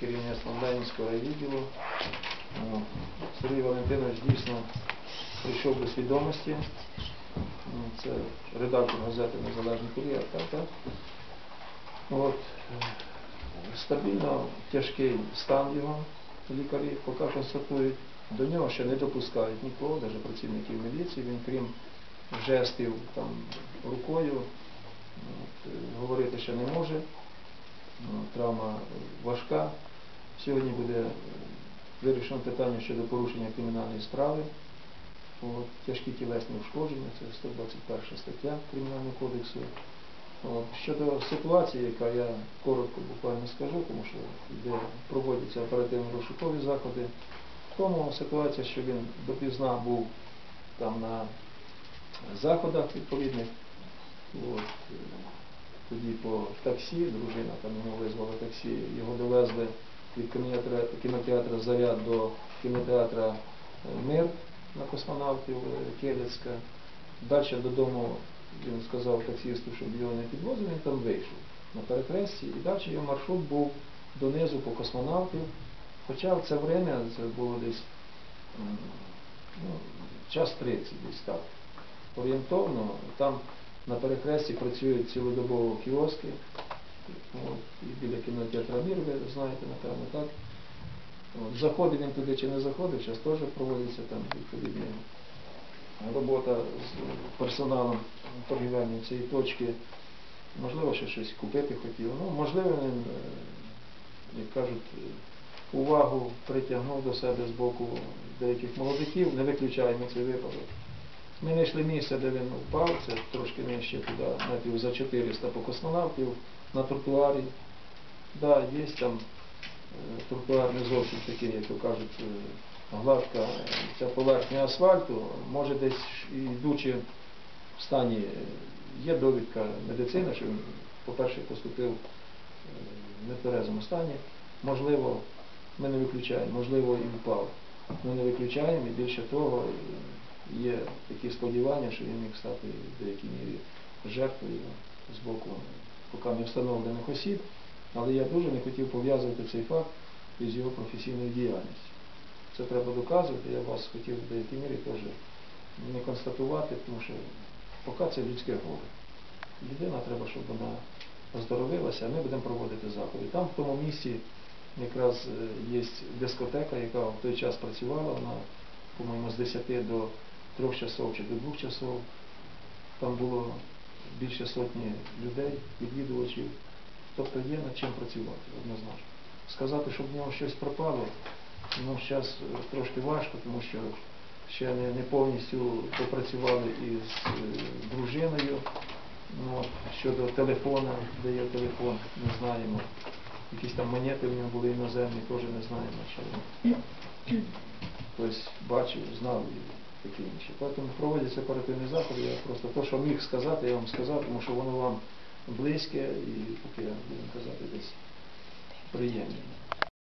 керівництвом Ленінського райвідділу. О, Сергій Валентинович дійсно прийшов до свідомості. Ну, Це редактор газети Незалежний кур'єр? От, е, стабільно тяжкий стан його лікарі поки констатують. До нього ще не допускають нікого, навіть працівників міліції. Він крім жестів там, рукою, от, е, говорити ще не може. Ну, Травма важка. Сьогодні буде вирішено питання щодо порушення кримінальної справи. От, тяжкі тілесні ушкодження, це 121 стаття Кримінального кодексу. От, щодо ситуації, яка я коротко буквально скажу, тому що йде, проводяться оперативно-розшукові заходи. В тому ситуація, що він допізна був там на заходах відповідних. От, тоді по таксі, дружина там йому визвала таксі, його довезли від кінотеатру, кінотеатру Заряд до кінотеатра е, Мир на космонавтів е, Келецька. Далі додому він сказав таксисту, щоб його не підвозив, він там вийшов на перехресті, і далі його маршрут був донизу по космонавтів. Хоча в це время, це було десь ну, час 30 десь так. Орієнтовно, там на перехресті працюють цілодобово кіоски. І біля кінотеатра Мір, ви знаєте, напевно, так. От, заходив він туди чи не заходив, зараз теж проводиться там відповідна робота з персоналом торгівельної цієї точки. Можливо, ще щось купити хотів. Ну, можливо, він, е, як кажуть, увагу притягнув до себе з боку деяких молодиків, не виключаємо цей випадок. Ми знайшли місце, де він впав, це трошки нижче туди, метрів за 400 по космонавтів, на тротуарі. Да, є там е, тротуар не зовсім такий, як то кажуть, е, гладка ця поверхня асфальту, може десь йдучи в стані, е, є довідка медицини, що він, по-перше, поступив в нетверезому стані. Можливо, ми не виключаємо, можливо, і впав. Ми не виключаємо і більше того, є такі сподівання, що він міг стати в деякій мірі жертвою з боку поки не встановлених осіб, але я дуже не хотів пов'язувати цей факт із його професійною діяльністю. Це треба доказувати, я вас хотів в деякій мірі теж не констатувати, тому що поки це людське горе. Людина треба, щоб вона оздоровилася, а ми будемо проводити заходи. Там в тому місці якраз е, є дискотека, яка в той час працювала, вона, по-моєму, з 10 до 3 часов чи до 2 часов. Там було більше сотні людей, відвідувачів. Тобто є над чим працювати, однозначно. Сказати, щоб в нього щось пропало, ну, зараз трошки важко, тому що ще не, не повністю попрацювали із е, дружиною. Ну, щодо телефона, де є телефон, не знаємо. Якісь там монети в нього були іноземні, теж не знаємо, що. Тобто бачив, знав і таке інше. Тому проводяться оперативні заходи. Я просто те, що міг сказати, я вам сказав, тому що воно вам близьке і таке, будемо казати, десь приємне.